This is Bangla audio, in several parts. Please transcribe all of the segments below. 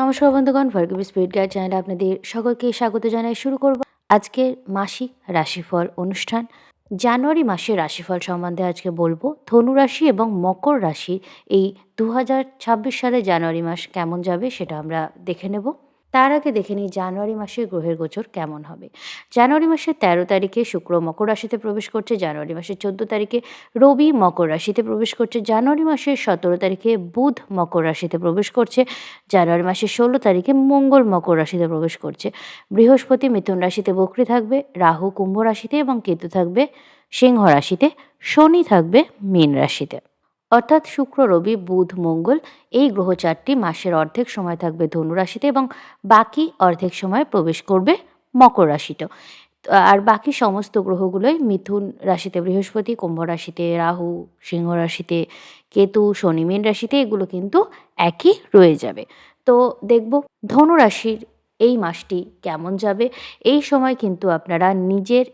নমস্কার বন্ধুগণ ভার্গবি স্পিড গাইড চ্যানেলে আপনাদের সকলকে স্বাগত জানাই, শুরু করব আজকের মাসিক রাশিফল অনুষ্ঠান। জানুয়ারি মাসের রাশিফল সম্বন্ধে আজকে বলব, ধনু রাশি এবং মকর রাশি এই দু হাজার ছাব্বিশ সালে জানুয়ারি মাস কেমন যাবে সেটা আমরা দেখে নেব। তার আগে দেখে নিই জানুয়ারি মাসে গ্রহের গোচর কেমন হবে। জানুয়ারি মাসের তেরো তারিখে শুক্র মকর রাশিতে প্রবেশ করছে, জানুয়ারি মাসের চোদ্দ তারিখে রবি মকর রাশিতে প্রবেশ করছে, জানুয়ারি মাসের সতেরো তারিখে বুধ মকর রাশিতে প্রবেশ করছে, জানুয়ারি মাসের ষোলো তারিখে মঙ্গল মকর রাশিতে প্রবেশ করছে। বৃহস্পতি মিথুন রাশিতে বকরি থাকবে, রাহু কুম্ভ রাশিতে এবং কেতু থাকবে, সিংহ রাশিতে শনি থাকবে, মীন রাশিতে। অর্থাৎ শুক্র, রবি, বুধ, মঙ্গল এই গ্রহ চারটি মাসের অর্ধেক সময় থাকবে ধনুরাশিতে এবং বাকি অর্ধেক সময় প্রবেশ করবে মকর রাশিতে। আর বাকি সমস্ত গ্রহগুলোই মিথুন রাশিতে বৃহস্পতি, কুম্ভ রাশিতে রাহু, সিংহ রাশিতে কেতু, শনি, মীন রাশিতে এগুলো কিন্তু একই রয়ে যাবে। তো দেখব ধনু রাশির এই মাসটি কেমন যাবে। এই সময় কিন্তু আপনারা নিজের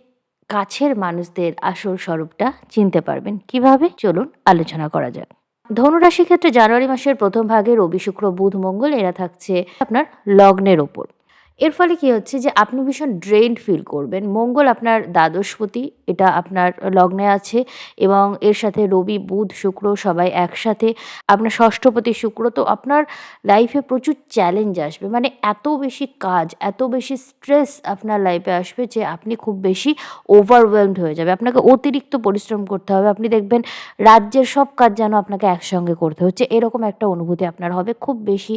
কাছের মানুষদের আসল স্বরূপটা চিনতে পারবেন। কীভাবে? চলুন আলোচনা করা যাক। ধনুরাশির ক্ষেত্রে জানুয়ারি মাসের প্রথম ভাগে রবি, শুক্র, বুধ, মঙ্গল, এরা থাকছে আপনার লগ্নের ওপর। এর ফলে কি হচ্ছে যে আপনি ভীষণ ড্রেন্ড ফিল করবেন। মঙ্গল আপনার দ্বাদশপতি, এটা আপনার লগ্নে আছে এবং এর সাথে রবি, বুধ, শুক্র সবাই একসাথে। আপনার ষষ্ঠপতি, শুক্র, তো আপনার লাইফে প্রচুর চ্যালেঞ্জ আসবে। মানে এত বেশি কাজ, এত বেশি স্ট্রেস আপনার লাইফে আসবে যে আপনি খুব বেশি ওভারওয়েলমড হয়ে যাবে। আপনাকে অতিরিক্ত পরিশ্রম করতে হবে। আপনি দেখবেন রাজ্যের সব কাজ যেন আপনাকে একসঙ্গে করতে হচ্ছে। এরকম একটা অনুভূতি আপনার হবে। খুব বেশি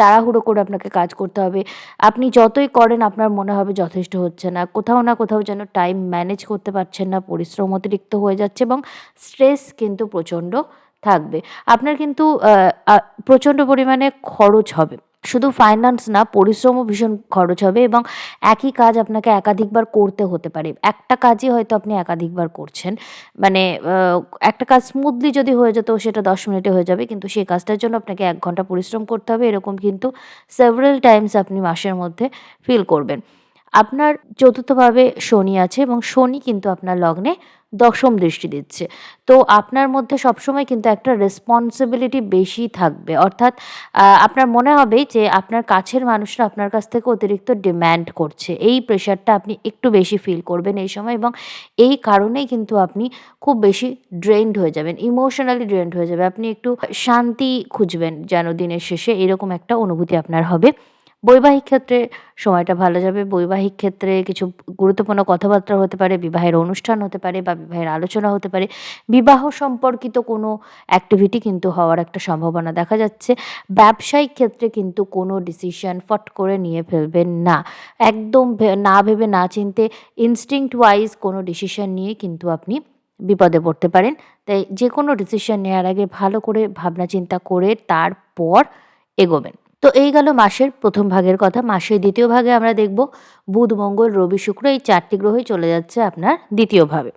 তাড়াহুড়ো করে আপনাকে কাজ করতে হবে। আপনি যতই করেন, আপনার মনে হবে যথেষ্ট হচ্ছে না। কোথাও না কোথাও যেন টাইম ম্যানেজ করতে পারছেন না, পরিশ্রম অতিরিক্ত হয়ে যাচ্ছে এবং স্ট্রেস কিন্তু প্রচণ্ড থাকবে। আপনার কিন্তু প্রচণ্ড পরিমাণে খরচ হবে। শুধু ফাইন্যান্স না, পরিশ্রমও ভীষণ খরচ হবে এবং একই কাজ আপনাকে একাধিকবার করতে হতে পারে। একটা কাজই হয়তো আপনি একাধিকবার করছেন। মানে একটা কাজ স্মুথলি যদি হয়ে যেত, সেটা দশ মিনিটে হয়ে যাবে, কিন্তু সেই কাজটার জন্য আপনাকে এক ঘণ্টা পরিশ্রম করতে হবে। এরকম কিন্তু সেভারেল টাইমস আপনি মাসের মধ্যে ফিল করবেন। আপনার চতুর্থভাবে শনি আছে এবং শনি কিন্তু আপনার লগ্নে দশম দৃষ্টি দিচ্ছে। তো আপনার মধ্যে সবসময় কিন্তু একটা রেসপন্সিবিলিটি বেশি থাকবে। অর্থাৎ আপনার মনে হবে যে আপনার কাছের মানুষরা আপনার কাছ থেকে অতিরিক্ত ডিম্যান্ড করছে। এই প্রেশারটা আপনি একটু বেশি ফিল করবেন এই সময় এবং এই কারণেই কিন্তু আপনি খুব বেশি ড্রেন্ড হয়ে যাবেন ইমোশনালি ড্রেন্ড হয়ে যাবে আপনি একটু শান্তি খুঁজবেন যেন দিনের শেষে। এরকম একটা অনুভূতি আপনার হবে। বৈবাহিক ক্ষেত্রে সময়টা ভালো যাবে। বৈবাহিক ক্ষেত্রে কিছু গুরুত্বপূর্ণ কথাবার্তা হতে পারে, বিবাহের অনুষ্ঠান হতে পারে বা বিবাহের আলোচনা হতে পারে। বিবাহ সম্পর্কিত কোনো অ্যাক্টিভিটি কিন্তু হওয়ার একটা সম্ভাবনা দেখা যাচ্ছে। ব্যবসায়িক ক্ষেত্রে কিন্তু কোনো ডিসিশন ফট করে নিয়ে ফেলবেন না। একদম না ভেবে না চিনতে ইনস্টিংক্ট ওয়াইজ কোনো ডিসিশন নিয়ে কিন্তু আপনি বিপদে পড়তে পারেন। তাই যে কোনো ডিসিশন নেওয়ার আগে ভালো করে ভাবনা চিন্তা করে তারপর এগোবেন। তো এই গেল মাসের প্রথম ভাগের কথা। মাসের দ্বিতীয় ভাগে আমরা দেখব বুধ, মঙ্গল, রবি, শুক্র এই চারটি গ্রহই চলে যাচ্ছে আপনার দ্বিতীয় ভাবে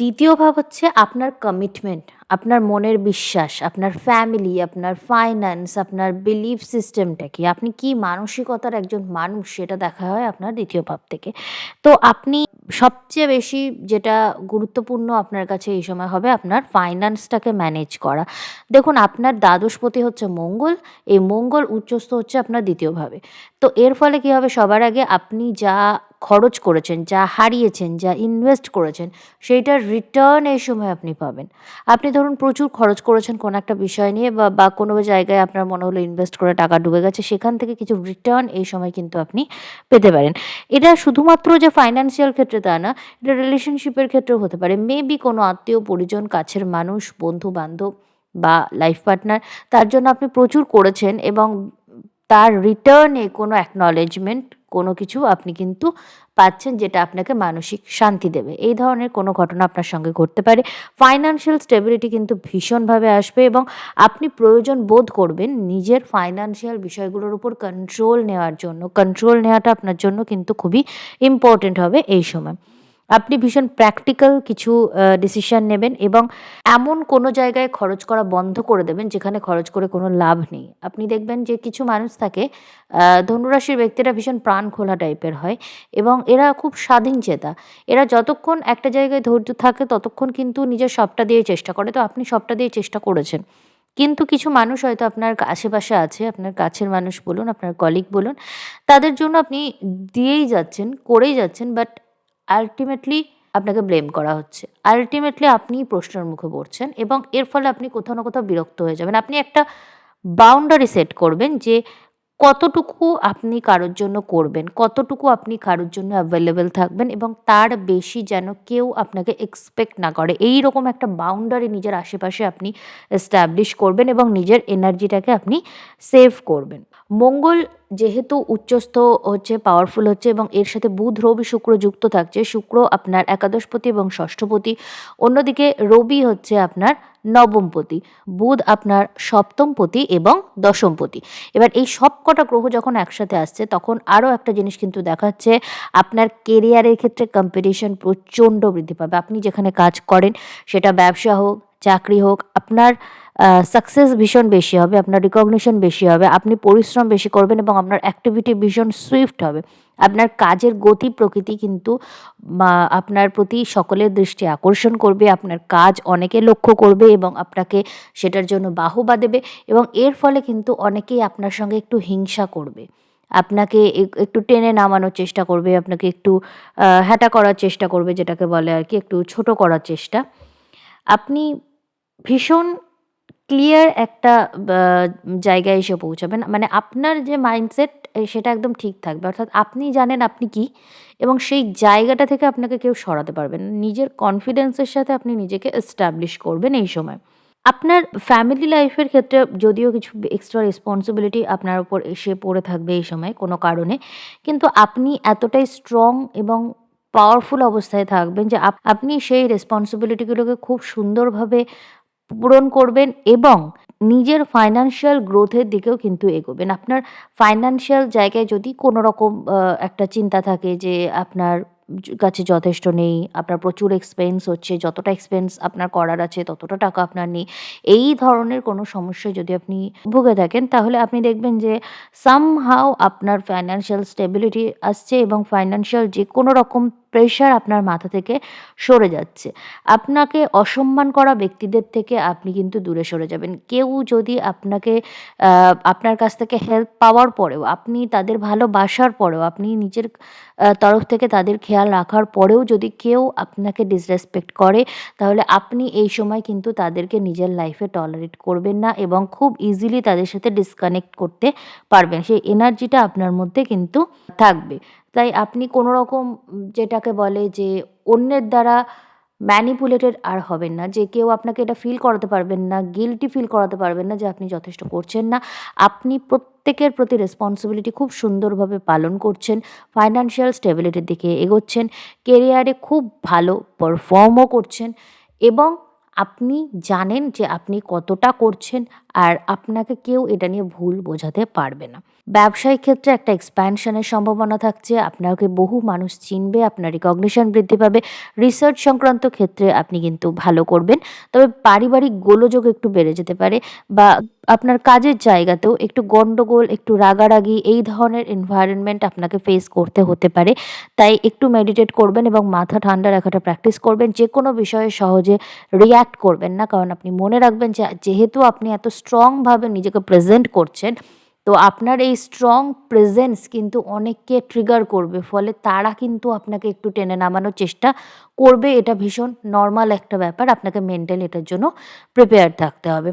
দ্বিতীয় ভাব হচ্ছে আপনার কমিটমেন্ট আপনার মনের বিশ্বাস, আপনার ফ্যামিলি আপনার ফাইন্যান্স আপনার বিলিফ সিস্টেমটা কি? আপনি কি মানসিকতার একজন মানুষ? সেটা দেখা হয় আপনার দ্বিতীয় ভাব থেকে। তো আপনি সবচেয়ে বেশি যেটা গুরুত্বপূর্ণ আপনার কাছে এই সময় হবে আপনার ফাইন্যান্সটাকে ম্যানেজ করা। দেখুন, আপনার দ্বাদশপতি হচ্ছে মঙ্গল, এই মঙ্গল উচ্চস্থ হচ্ছে আপনার দ্বিতীয়ভাবে তো এর ফলে কী হবে? সবার আগে আপনি যা খরচ করেছেন, যা হারিয়েছেন, যা ইনভেস্ট করেছেন, সেইটার রিটার্ন এই সময় আপনি পাবেন। আপনি ধরুন প্রচুর খরচ করেছেন কোনো একটা বিষয় নিয়ে বা বা কোনো জায়গায় আপনার মনে হলো ইনভেস্ট করে টাকা ডুবে গেছে, সেখান থেকে কিছু রিটার্ন এই সময় কিন্তু আপনি পেতে পারেন। এটা শুধুমাত্র যে ফাইন্যান্সিয়াল ক্ষেত্রে তা না, এটা রিলেশনশিপের ক্ষেত্রেও হতে পারে। মেবি কোনো আত্মীয়, পরিজন, কাছের মানুষ বন্ধু বান্ধব বা লাইফ পার্টনার তার জন্য আপনি প্রচুর করেছেন এবং তার রিটার্নে কোনো অ্যাকনলেজমেন্ট কোনো কিছু আপনি কিন্তু পাচ্ছেন যেটা আপনাকে মানসিক শান্তি দেবে। এই ধরনের কোনো ঘটনা আপনার সঙ্গে ঘটতে পারে। ফাইন্যান্সিয়াল স্টেবিলিটি কিন্তু ভীষণভাবে আসবে এবং আপনি প্রয়োজন বোধ করবেন নিজের ফাইন্যান্সিয়াল বিষয়গুলোর উপর কন্ট্রোল নেওয়ার জন্য। কন্ট্রোল নেওয়াটা আপনার জন্য কিন্তু খুবই ইম্পর্টেন্ট হবে এই সময়। আপনি ভীষণ প্র্যাকটিক্যাল কিছু ডিসিশন নেবেন এবং এমন কোনো জায়গায় খরচ করা বন্ধ করে দেবেন যেখানে খরচ করে কোনো লাভ নেই। আপনি দেখবেন যে কিছু মানুষ থাকে ধনুরাশির ব্যক্তিরা ভীষণ প্রাণ খোলা টাইপের হয় এবং এরা খুব স্বাধীন চেতা। এরা যতক্ষণ একটা জায়গায় ধৈর্য থাকে ততক্ষণ কিন্তু নিজের সবটা দিয়ে চেষ্টা করে। তো আপনি সবটা দিয়ে চেষ্টা করেছেন। কিন্তু কিছু মানুষ হয়তো আপনার আশেপাশে আছে, আপনার কাছের মানুষ বলুন, আপনার কলিগ বলুন, তাদের জন্য আপনি দিয়েই যাচ্ছেন, করেই যাচ্ছেন বাট আলটিমেটলি আপনাকে ব্লেম করা হচ্ছে। আলটিমেটলি আপনি প্রশ্নের মুখে পড়ছেন এবং এর ফলে আপনি কোথাও না কোথাও বিরক্ত হয়ে যাবেন। আপনি একটা বাউন্ডারি সেট করবেন যে কতটুকু আপনি কারোর জন্য করবেন? কতটুকু আপনি কারোর জন্য অ্যাভেলেবেল থাকবেন? এবং তার বেশি যেন কেউ আপনাকে এক্সপেক্ট না করে। এই রকম একটা বাউন্ডারি নিজের আশেপাশে আপনি এস্টাবলিশ করবেন এবং নিজের এনার্জিটাকে আপনি সেভ করবেন। মঙ্গল যেহেতু উচ্চস্থ হচ্ছে পাওয়ারফুল হচ্ছে এবং এর সাথে বুধ, রবি, শুক্র যুক্ত থাকছে, শুক্র আপনার একাদশপতি এবং ষষ্ঠপতি অন্যদিকে রবি হচ্ছে আপনার নবমপতি বুধ আপনার সপ্তমপতি এবং দশমপতি এবার এই সব কটা গ্রহ যখন একসাথে আসছে, তখন আরও একটা জিনিস কিন্তু দেখাচ্ছে, আপনার কেরিয়ারের ক্ষেত্রে কম্পিটিশন প্রচণ্ড বৃদ্ধি পাবে। আপনি যেখানে কাজ করেন, সেটা ব্যবসা হোক, চাকরি হোক, আপনার সাকসেস ভীষণ বেশি হবে, আপনার রিকগনিশন বেশি হবে, আপনি পরিশ্রম বেশি করবেন এবং আপনার অ্যাক্টিভিটি ভীষণ সুইফট হবে। আপনার কাজের গতি প্রকৃতি কিন্তু আপনার প্রতি সকলের দৃষ্টি আকর্ষণ করবে, আপনার কাজ অনেকে লক্ষ্য করবে এবং আপনাকে সেটার জন্য বাহবা দেবে এবং এর ফলে কিন্তু অনেকেই আপনার সঙ্গে একটু হিংসা করবে। আপনাকে এক- একটু টেনে নামানোর চেষ্টা করবে, আপনাকে একটু হ্যাটা করার চেষ্টা করবে যেটাকে বলে আর কি, একটু ছোট করার চেষ্টা। আপনি ভীষণ ক্লিয়ার একটা জায়গায় এসে পৌঁছাবেন। মানে আপনার যে মাইন্ডসেট সেটা একদম ঠিক থাকবে। অর্থাৎ আপনি জানেন আপনি কি, এবং সেই জায়গাটা থেকে আপনাকে কেউ সরাতে পারবেন নিজের কনফিডেন্সের সাথে আপনি নিজেকে এস্টাবলিশ করবেন এই সময়। আপনার ফ্যামিলি লাইফের ক্ষেত্রে যদিও কিছু এক্সট্রা রেসপন্সিবিলিটি আপনার উপর এসে পড়ে থাকবে এই সময় কোনো কারণে, কিন্তু আপনি এতটাই স্ট্রং এবং পাওয়ারফুল অবস্থায় থাকবেন যে আপ- আপনি সেই রেসপন্সিবিলিটিগুলোকে খুব সুন্দরভাবে পূরণ করবেন এবং নিজের ফাইন্যান্সিয়াল গ্রোথের দিকেও কিন্তু এগোবেন। আপনার ফাইন্যান্সিয়াল জায়গায় যদি কোনো রকম একটা চিন্তা থাকে যে আপনার কাছে যথেষ্ট নেই, আপনার প্রচুর এক্সপেন্স হচ্ছে, যতটা এক্সপেন্স আপনার করার আছে, ততটা টাকা আপনার নেই, এই ধরনের কোনো সমস্যা যদি আপনি ভুগে থাকেন, তাহলে আপনি দেখবেন যে সামহাও আপনার ফাইন্যান্সিয়াল স্টেবিলিটি আসছে এবং ফাইন্যান্সিয়াল যে কোনো রকম প্রেশার আপনার মাথা থেকে সরে যাচ্ছে। আপনাকে অসম্মান করা ব্যক্তিদের থেকে আপনি কিন্তু দূরে সরে যাবেন। কেউ যদি আপনাকে আপনার কাছ থেকে হেল্প পাওয়ার পরেও, আপনি তাদের ভালোবাসার পরেও, আপনি নিজের তরফ থেকে তাদের খেয়াল রাখার পরেও যদি কেউ আপনাকে ডিসরেসপেক্ট করে, তাহলে আপনি এই সময় কিন্তু তাদেরকে নিজের লাইফে টলারেট করবেন না এবং খুব ইজিলি তাদের সাথে ডিসকানেক্ট করতে পারবেন। সেই এনার্জিটা আপনার মধ্যে কিন্তু থাকবে। তাই আপনি কোনো রকম যেটাকে বলে যে অন্যের দ্বারা ম্যানিপুলেটেড আর হবেন না, যে কেউ আপনাকে এটা ফিল করাতে পারবেন না গিলটি ফিল করাতে পারবেন না যে আপনি যথেষ্ট করছেন না। আপনি প্রত্যেকের প্রতি রেসপন্সিবিলিটি খুব সুন্দরভাবে পালন করছেন ফাইন্যান্সিয়াল স্টেবিলিটির দিকে এগোচ্ছেন কেরিয়ারে খুব ভালো পারফর্মও করছেন এবং আপনি জানেন যে আপনি কতটা করছেন আর আপনাকে কেউ এটা নিয়ে ভুল বোঝাতে পারবে না। ব্যবসায়িক ক্ষেত্রে একটা এক্সপ্যানশনের সম্ভাবনা থাকছে, আপনাকে বহু মানুষ চিনবে, আপনার রিকগনিশন বৃদ্ধি পাবে। রিসার্চ সংক্রান্ত ক্ষেত্রে আপনি কিন্তু ভালো করবেন। তবে পারিবারিক গোলযোগ একটু বেড়ে যেতে পারে বা আপনার কাজের জায়গাতেও একটু গন্ডগোল, একটু রাগারাগি, এই ধরনের এনভায়রনমেন্ট আপনাকে ফেস করতে হতে পারে। তাই একটু মেডিটেট করবেন এবং মাথা ঠান্ডা রাখাটা প্র্যাকটিস করবেন। যে কোনো বিষয়ে সহজে রিয়্যাক্ট করবেন না, কারণ আপনি মনে রাখবেন যে, যেহেতু আপনি এত স্ট্রংভাবে নিজেকে প্রেজেন্ট করছেন, তো আপনার এই স্ট্রং প্রেজেন্স কিন্তু অনেককে ট্রিগার করবে, ফলে তারা কিন্তু আপনাকে একটু টেনে নামানোর চেষ্টা করবে। এটা ভীষণ নর্মাল একটা ব্যাপার, আপনাকে মেন্টালি এটার জন্য প্রিপেয়ার থাকতে হবে।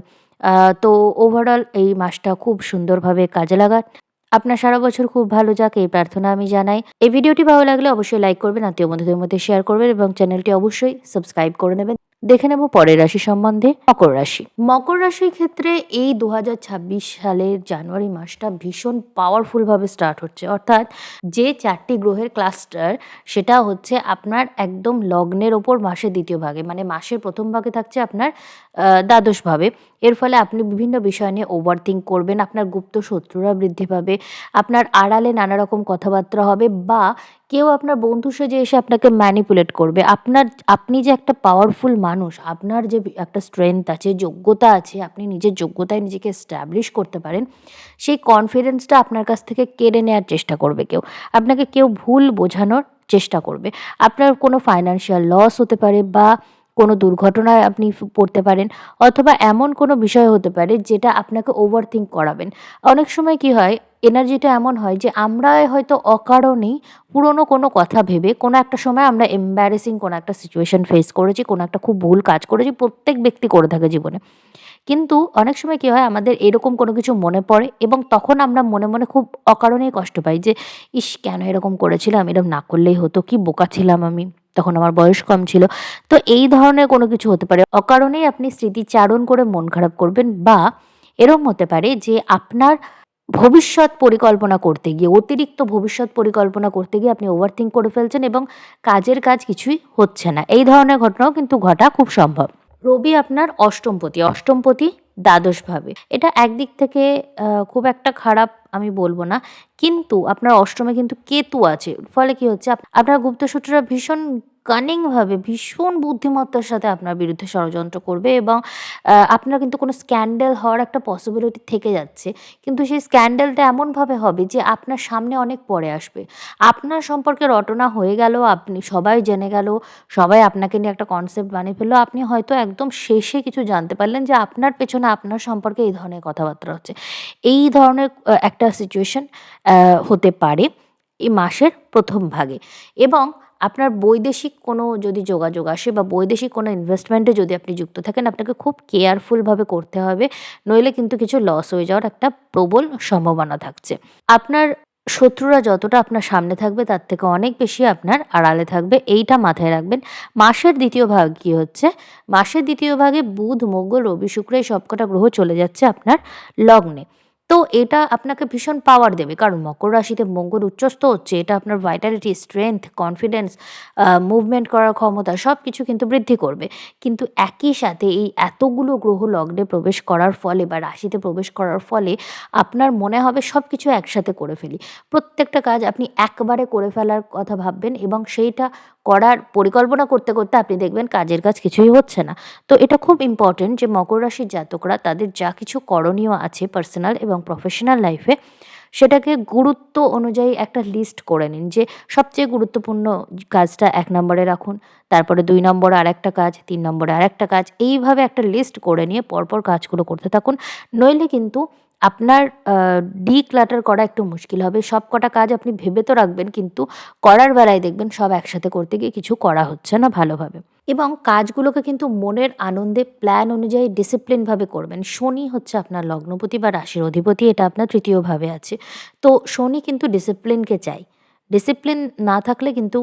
তো ওভারঅল এই মাসটা খুব সুন্দরভাবে কাজে লাগান। আপনার সারা বছর খুব ভালো যাক, এই প্রার্থনা আমি জানাই। এই ভিডিওটি ভালো লাগলে অবশ্যই লাইক করবেন, আত্মীয় বন্ধুদের মধ্যে শেয়ার করবেন এবং চ্যানেলটি অবশ্যই সাবস্ক্রাইব করে নেবেন। দেখে নেব পরের রাশি সম্বন্ধে মকর রাশি। মকর রাশির ক্ষেত্রে এই দু হাজার ছাব্বিশ সালের জানুয়ারি মাসটা ভীষণ পাওয়ারফুল ভাবে স্টার্ট হচ্ছে। অর্থাৎ যে চারটি গ্রহের ক্লাস্টার সেটা হচ্ছে আপনার একদম লগ্নের ওপর মাসের দ্বিতীয় ভাগে। মানে মাসের প্রথম ভাগে থাকছে আপনার আহ, দ্বাদশ ভাবে এর ফলে আপনি বিভিন্ন বিষয় নিয়ে ওভার থিঙ্ক করবেন আপনার গুপ্ত শত্রুরা বৃদ্ধি পাবে আপনার আড়ালে নানা রকম কথাবার্তা হবে বা কেউ আপনার বন্ধু সেজে এসে আপনাকে ম্যানিপুলেট করবে। আপনার আপনি যে একটা পাওয়ারফুল মানুষ আপনার যে একটা স্ট্রেংথ আছে যোগ্যতা আছে আপনি নিজের যোগ্যতায় নিজেকে এস্টাবলিশ করতে পারেন সেই কনফিডেন্সটা আপনার কাছ থেকে কেড়ে নেওয়ার চেষ্টা করবে কেউ। আপনাকে কেউ ভুল বোঝানোর চেষ্টা করবে। আপনার কোনো ফাইন্যান্সিয়াল লস হতে পারে বা কোনো দুর্ঘটনায় আপনি পড়তে পারেন অথবা এমন কোনো বিষয় হতে পারে যেটা আপনাকে ওভার থিঙ্ক করাবেন। অনেক সময় কি হয় এনার্জিটা এমন হয় যে আমরা হয়তো অকারণেই পুরনো কোনো কথা ভেবে কোনো একটা সময় আমরা এম্বারেসিং কোনো একটা সিচুয়েশন ফেস করেছি, কোনো একটা খুব ভুল কাজ করেছি, প্রত্যেক ব্যক্তি করে থাকে জীবনে। কিন্তু অনেক সময় কী হয়, আমাদের এরকম কোনো কিছু মনে পড়ে এবং তখন আমরা মনে মনে খুব অকারণেই কষ্ট পাই যে, ইস, কেন এরকম করেছিলাম? এরকম না করলেই হতো, কি বোকা ছিলাম আমি? তখন আমার বয়স কম ছিল। তো এই ধরনের কোনো কিছু হতে পারে। অকারণেই আপনি স্মৃতিচারণ করে মন খারাপ করবেন বা এরকম হতে পারে যে আপনার ভবিষ্যৎ পরিকল্পনা করতে গিয়ে, অতিরিক্ত ভবিষ্যৎ পরিকল্পনা করতে গিয়ে আপনি ওভারথিঙ্ক করে ফেলছেন এবং কাজের কাজ কিছুই হচ্ছে না। এই ধরনের ঘটনাও কিন্তু ঘটা খুব সম্ভব। রবি আপনার অষ্টমপতি। অষ্টমপতি দ্বাদশভাবে। এটা একদিক থেকে খুব একটা খারাপ আমি বলব না। কিন্তু আপনার অষ্টমে কিন্তু কেতু আছে। ফলে কি হচ্ছে, আপ- আপনার গুপ্তসূত্ররা ভীষণ কানিংভাবে ভীষণ বুদ্ধিমত্তার সাথে আপনার বিরুদ্ধে ষড়যন্ত্র করবে এবং আপনার কিন্তু কোনো স্ক্যান্ডেল হওয়ার একটা পসিবিলিটি থেকে যাচ্ছে। কিন্তু সেই স্ক্যান্ডেলটা এমনভাবে হবে যে আপনার সামনে অনেক পরে আসবে। আপনার সম্পর্কে রটনা হয়ে গেল, আপনি সবাই জেনে গেল, সবাই আপনাকে নিয়ে একটা কনসেপ্ট বানিয়ে ফেলল, আপনি হয়তো একদম শেষে কিছু জানতে পারলেন যে আপনার পেছনে আপনার সম্পর্কে এই ধরনের কথাবার্তা হচ্ছে। এই ধরনের একটা সিচুয়েশন হতে পারে এই মাসের প্রথম ভাগে। এবং আপনার বৈদেশিক কোনো যদি যোগাযোগ আসে বা বৈদেশিক কোনো ইনভেস্টমেন্টে যদি আপনি যুক্ত থাকেন, আপনাকে খুব কেয়ারফুলভাবে করতে হবে, নইলে কিন্তু কিছু লস হয়ে যাওয়ার একটা প্রবল সম্ভাবনা থাকছে। আপনার শত্রুরা যতটা আপনার সামনে থাকবে, তার থেকে অনেক বেশি আপনার আড়ালে থাকবে, এইটা মাথায় রাখবেন। মাসের দ্বিতীয় ভাগ কী হচ্ছে? মাসের দ্বিতীয় ভাগে বুধ, মঙ্গল, রবি, শুক্র এই সবকটা গ্রহ চলে যাচ্ছে আপনার লগ্নে। তো এটা আপনাকে ভীষণ পাওয়ার দেবে। কারণ মকর রাশিতে মঙ্গল উচ্চস্থ হচ্ছে, এটা আপনার ভাইটালিটি স্ট্রেংথ কনফিডেন্স মুভমেন্ট করার ক্ষমতা সব কিছু কিন্তু বৃদ্ধি করবে। কিন্তু একই সাথে এই এতগুলো গ্রহ লগ্নে প্রবেশ করার ফলে বা রাশিতে প্রবেশ করার ফলে আপনার মনে হবে সব কিছু একসাথে করে ফেলি। প্রত্যেকটা কাজ আপনি একবারে করে ফেলার কথা ভাববেন এবং সেইটা করার পরিকল্পনা করতে করতে আপনি দেখবেন কাজের কাজ কিছুই হচ্ছে না। তো এটা খুব ইম্পর্টেন্ট যে মকর রাশির জাতকরা তাদের যা কিছু করণীয় আছে পার্সোনাল এবং প্রফেশনাল লাইফে সেটাকে গুরুত্ব অনুযায়ী একটা লিস্ট করে নিন যে সবচেয়ে গুরুত্বপূর্ণ কাজটা এক নম্বরে রাখুন, তারপরে দুই নম্বরে আর একটা কাজ, তিন নম্বরে আর একটা কাজ, এইভাবে একটা লিস্ট করে নিয়ে পরপর কাজগুলো করতে থাকুন। নইলে কিন্তু আপনার ডি ক্লাটার করা একটু মুশকিল হবে। সব কটা কাজ আপনি ভেবে তো রাখবেন, কিন্তু করার বেলায় দেখবেন সব একসাথে করতে গিয়ে কিছু করা হচ্ছে না ভালোভাবে। এবং কাজগুলোকে কিন্তু মনের আনন্দে প্ল্যান অনুযায়ী ডিসিপ্লিনভাবে করবেন। শনি হচ্ছে আপনার লগ্নপতি বা রাশির অধিপতি, এটা আপনার তৃতীয়ভাবে আছে। তো শনি কিন্তু ডিসিপ্লিনকে চাই। ডিসিপ্লিন না থাকলে কিন্তু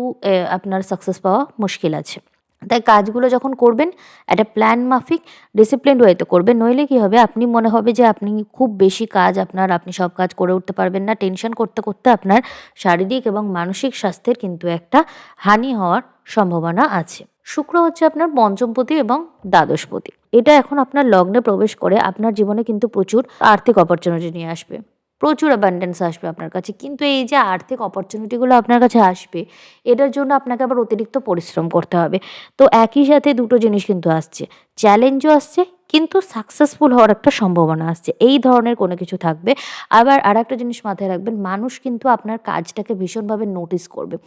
আপনার সাকসেস পাওয়া মুশকিল আছে। তাই কাজগুলো যখন করবেন, একটা প্ল্যান মাফিক ডিসিপ্লিন ওয়েতে করবেন। নইলে কী হবে, আপনি মনে হবে যে আপনি খুব বেশি কাজ আপনার, আপনি সব কাজ করে উঠতে পারবেন না। টেনশন করতে করতে আপনার শারীরিক এবং মানসিক স্বাস্থ্যের কিন্তু একটা হানি হওয়ার সম্ভাবনা আছে। শুক্র হচ্ছে আপনার পঞ্চমপতি এবং দ্বাদশপতি। এটা এখন আপনার লগ্নে প্রবেশ করে, আপনার জীবনে কিন্তু প্রচুর আর্থিক অপরচুনিটি নিয়ে আসবে। প্রচুর অ্যাবান্ডেন্স আসবে আপনার কাছে। কিন্তু এই যে আর্থিক অপরচুনিটিগুলো আপনার কাছে আসবে, এটার জন্য আপনাকে আবার অতিরিক্ত পরিশ্রম করতে হবে। তো একই সাথে দুটো জিনিস কিন্তু আসছে। চ্যালেঞ্জও আসছে, কিন্তু সাকসেসফুল হওয়ার একটা সম্ভাবনা আসছে। এই ধরনের কোনো কিছু থাকবে। আবার আর একটা জিনিস মাথায় রাখবেন, মানুষ কিন্তু আপনার কাজটাকে ভীষণভাবে নোটিস করবে।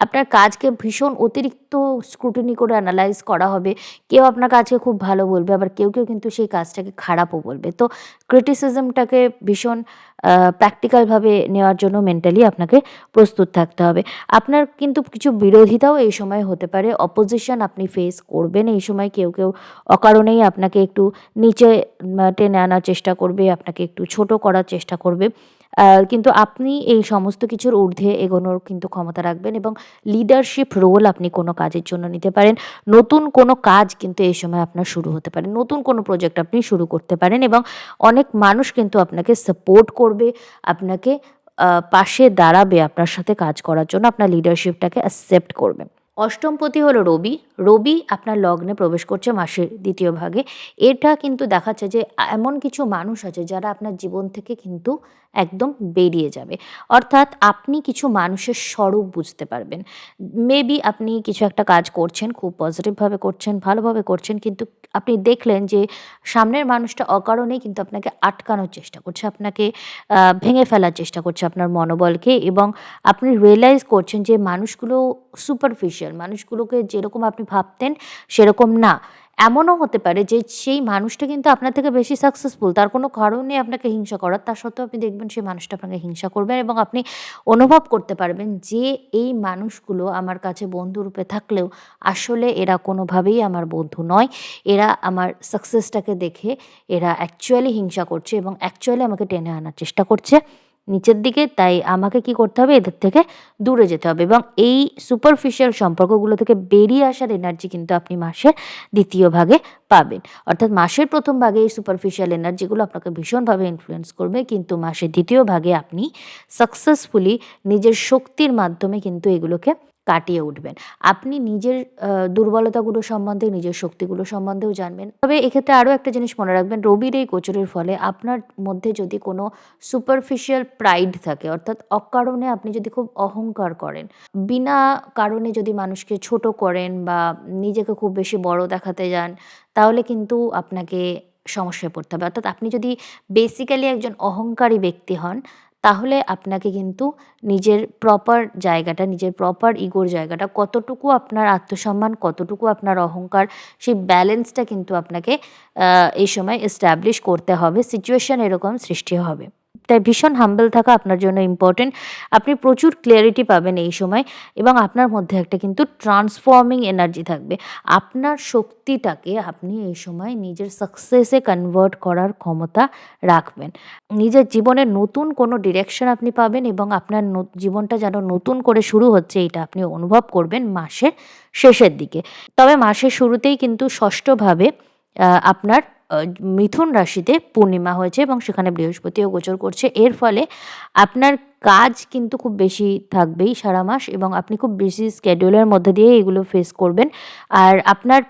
আপনার কাজকে ভীষণ অতিরিক্ত স্ক্রুটিনি করে অ্যানালাইজ করা হবে। কেউ আপনার কাজকে খুব ভালো বলবে, আবার কেউ কেউ কিন্তু সেই কাজটাকে খারাপও বলবে। তো ক্রিটিসিজমটাকে ভীষণ প্র্যাকটিক্যালভাবে নেওয়ার জন্য মেন্টালি আপনাকে প্রস্তুত থাকতে হবে। আপনার কিন্তু কিছু বিরোধিতাও এই সময় হতে পারে। অপোজিশন আপনি ফেস করবেন এই সময়। কেউ কেউ অকারণেই আপনাকে একটু নিচে টেনে আনার চেষ্টা করবে, আপনাকে একটু ছোট করার চেষ্টা করবে। কিন্তু আপনি এই সমস্ত কিছুর ঊর্ধ্বে এগোনোর কিন্তু ক্ষমতা রাখবেন এবং লিডারশিপ রোল আপনি কোনো কাজের জন্য নিতে পারেন। নতুন কোনো কাজ কিন্তু এই সময় আপনার শুরু হতে পারে। নতুন কোনো প্রজেক্ট আপনি শুরু করতে পারেন এবং অনেক মানুষ কিন্তু আপনাকে সাপোর্ট করবে। আপনাকে আহ, পাশে দাঁড়াবে আপনার সাথে কাজ করার জন্য আপনার লিডারশিপটাকে অ্যাকসেপ্ট করবে। অষ্টমপতি হলো রবি। রবি আপনার লগ্নে প্রবেশ করছে মাসের দ্বিতীয় ভাগে। এটা কিন্তু দেখাচ্ছে যে এমন কিছু মানুষ আছে যারা আপনার জীবন থেকে কিন্তু একদম বেরিয়ে যাবে। অর্থাৎ আপনি কিছু মানুষের স্বরূপ বুঝতে পারবেন। মেবি আপনি কিছু একটা কাজ করছেন, খুব পজিটিভভাবে করছেন, ভালোভাবে করছেন, কিন্তু আপনি দেখলেন যে সামনের মানুষটা অকারণেই কিন্তু আপনাকে আটকানোর চেষ্টা করছে, আপনাকে ভেঙে ফেলার চেষ্টা করছে আপনার মনোবলকে এবং আপনি রিয়েলাইজ করছেন যে মানুষগুলো সুপারফিশিয়াল মানুষগুলোকে যেরকম আপনি ভাবতেন সেরকম না। এমনও হতে পারে যে সেই মানুষটা কিন্তু আপনার থেকে বেশি সাকসেসফুল তার কোনো কারণে আপনাকে হিংসা করার তার সত্ত্বেও আপনি দেখবেন সেই মানুষটা আপনাকে হিংসা করবেন এবং আপনি অনুভব করতে পারবেন যে এই মানুষগুলো আমার কাছে বন্ধুরূপে থাকলেও আসলে এরা কোনোভাবেই আমার বন্ধু নয়। এরা আমার সাকসেসটাকে দেখে এরা অ্যাকচুয়ালি হিংসা করছে এবং অ্যাকচুয়ালি আমাকে টেনে আনার চেষ্টা করছে। নিচের দিকে, তাই আমাকে কি করতে হবে? এদের থেকে দূরে যেতে হবে। এবং এই সুপারফিশিয়াল সম্পর্কগুলো থেকে বেরিয়ে আসার এনার্জি কিন্তু আপনি মাসের দ্বিতীয় ভাগে পাবেন। অর্থাৎ মাসের প্রথম ভাগে এই সুপারফিশিয়াল এনার্জিগুলো আপনাকে ভীষণভাবে ইনফ্লুয়েন্স করবে। কিন্তু মাসের দ্বিতীয় ভাগে আপনি সাকসেসফুলি নিজের শক্তির মাধ্যমে কিন্তু এগুলোকে কাটিয়ে উঠবেন। আপনি নিজের দুর্বলতাগুলো সম্বন্ধে, নিজের শক্তিগুলো সম্বন্ধেও জানবেন। তবে এক্ষেত্রে আরও একটা জিনিস মনে রাখবেন, রবির এই গোচরের ফলে আপনার মধ্যে যদি কোনো সুপারফিশিয়াল প্রাইড থাকে, অর্থাৎ অকারণে আপনি যদি খুব অহংকার করেন, বিনা কারণে যদি মানুষকে ছোট করেন বা নিজেকে খুব বেশি বড় দেখাতে যান, তাহলে কিন্তু আপনাকে সমস্যায় পড়তে হবে। অর্থাৎ আপনি যদি বেসিক্যালি একজন অহংকারী ব্যক্তি হন তাহলে আপনাকে কিন্তু নিজের প্রপার জায়গাটা, নিজের প্রপার ইগোর জায়গাটা, কতটুকু আপনার আত্মসম্মান, কতটুকু আপনার অহংকার, সেই ব্যালেন্সটা কিন্তু আপনাকে এই সময় এস্টাবলিশ করতে হবে। সিচুয়েশান এরকম সৃষ্টি হবে। তাই ভীষণ হাম্বল থাকা আপনার জন্য ইম্পর্টেন্ট আপনি প্রচুর ক্লিয়ারিটি পাবেন এই সময় এবং আপনার মধ্যে একটা কিন্তু ট্রান্সফর্মিং এনার্জি থাকবে। আপনার শক্তিটাকে আপনি এই সময় নিজের সাকসেসে কনভার্ট করার ক্ষমতা রাখবেন। নিজের জীবনের নতুন কোনো ডিরেকশন আপনি পাবেন এবং আপনার জীবনটা যেন নতুন করে শুরু হচ্ছে এটা আপনি অনুভব করবেন মাসের শেষের দিকে। তবে মাসের শুরুতেই কিন্তু ষষ্ঠভাবে আপনার মিথুন রাশিতে পূর্ণিমা হয়েছে এবং সেখানে বৃহস্পতিও গোচর করছে। এর ফলে আপনার কাজ কিন্তু খুব বেশি থাকবেই সারা মাস এবং আপনি খুব বেশি স্কেডিউলের মধ্যে দিয়ে এগুলো ফেস করবেন। আর আপনার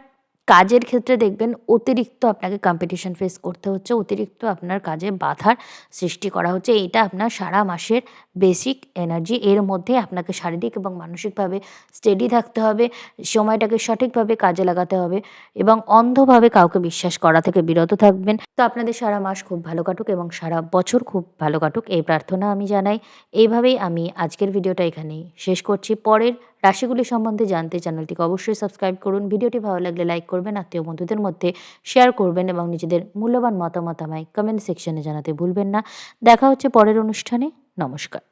কাজের ক্ষেত্রে দেখবেন অতিরিক্ত আপনাকে কম্পিটিশন ফেস করতে হচ্ছে, অতিরিক্ত আপনার কাজে বাধার সৃষ্টি করা হচ্ছে। এটা আপনার সারা মাসের বেসিক এনার্জি এর মধ্যে আপনাকে শারীরিক এবং মানসিকভাবে স্টেডি থাকতে হবে, সময়টাকে সঠিকভাবে কাজে লাগাতে হবে এবং অন্ধভাবে কাউকে বিশ্বাস করা থেকে বিরত থাকবেন। তো আপনাদের সারা মাস খুব ভালো কাটুক এবং সারা বছর খুব ভালো কাটুক, এই প্রার্থনা আমি জানাই। এইভাবেই আমি আজকের ভিডিওটা এখানেই শেষ করছি। পরের রাশিগুলি সম্বন্ধে জানতে চ্যানেলটিকে অবশ্যই সাবস্ক্রাইব করুন। ভিডিওটি ভালো লাগলে লাইক করবেন, আত্মীয় বন্ধুদের মধ্যে শেয়ার করবেন এবং নিজেদের মূল্যবান মতামত আমায় কমেন্ট সেকশনে জানাতে ভুলবেন না। দেখা হচ্ছে পরের অনুষ্ঠানে। নমস্কার।